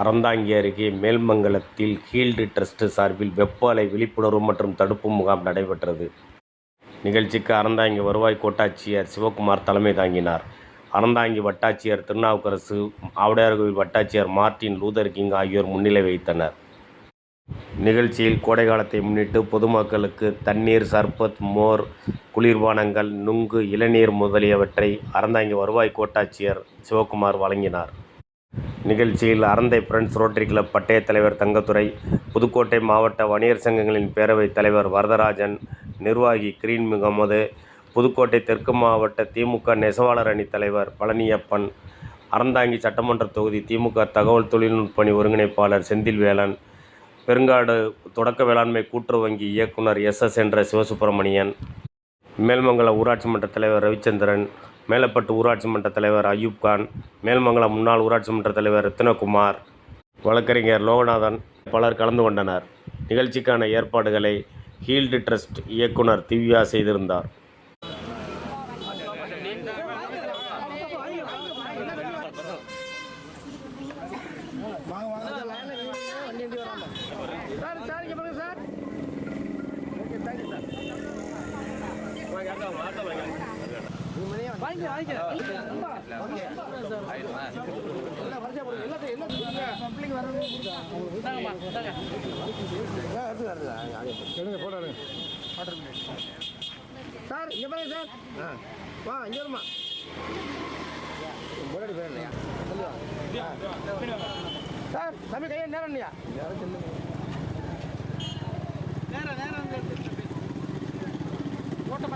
அறந்தாங்கி அருகே மேல்மங்கலத்தில் healed trust சார்பில் வெப்ப அலை விழிப்புணர்வு மற்றும் தடுப்பு முகாம் நடைபெற்றது. நிகழ்ச்சிக்கு அறந்தாங்கி வருவாய் கோட்டாட்சியர் சிவகுமார் தலைமை தாங்கினார். அறந்தாங்கி வட்டாட்சியர் திருநாவுக்கரசு, ஆவுடையார்கோவில் வட்டாட்சியர் மார்ட்டின் லூதர் கிங் ஆகியோர் முன்னிலை வைத்தனர் நிகழ்ச்சியில் கோடைகாலத்தை முன்னிட்டு பொதுமக்களுக்கு தண்ணீர், சர்பத், மோர், குளிர்பானங்கள், நுங்கு, இளநீர் முதலியவற்றை அறந்தாங்கி வருவாய் கோட்டாட்சியர் சிவக்குமார் வழங்கினார். நிகழ்ச்சியில் அறந்தை ஃப்ரெண்ட்ஸ் ரோட்டரி கிளப் பட்டய தலைவர் தங்கத்துறை புதுக்கோட்டை மாவட்ட வணிகர் சங்கங்களின் பேரவைத் தலைவர் வரதராஜன், நிர்வாகி கிரீன் முகமது, புதுக்கோட்டை தெற்கு மாவட்ட திமுக நெசவாளர் அணி தலைவர் பழனியப்பன், அறந்தாங்கி சட்டமன்ற தொகுதி திமுக தகவல் தொழில்நுட்ப அணி ஒருங்கிணைப்பாளர் ஒருங்கிணைப்பாளர் செந்தில்வேலன், பெருங்காடு தொடக்க வேளாண்மை கூட்டுறவு வங்கி இயக்குனர் எஸ். எஸ். என்ற சிவசுப்பிரமணியன், மேல்மங்கலம் ஊராட்சி மன்ற தலைவர் ரவிச்சந்திரன், மேலப்பட்டு ஊராட்சி மன்ற தலைவர் அயூப்கான், மேல்மங்கலம் முன்னாள் ஊராட்சி மன்ற தலைவர் ரத்னகுமார் வழக்கறிஞர் லோகநாதன் பலர் கலந்து கொண்டனர். நிகழ்ச்சிக்கான ஏற்பாடுகளை ஹீல்டு ட்ரஸ்ட் இயக்குனர் திவ்யா செய்திருந்தார். சார் எடுங்க சார் இங்க பாருங்க சார் வா இங்க வருமா முன்னாடி போயிடலையா சார் தம்பி கையை நேரம் இல்லையா நேரம். சொல்லுங்க நேரம் நேரம் ஓட்ட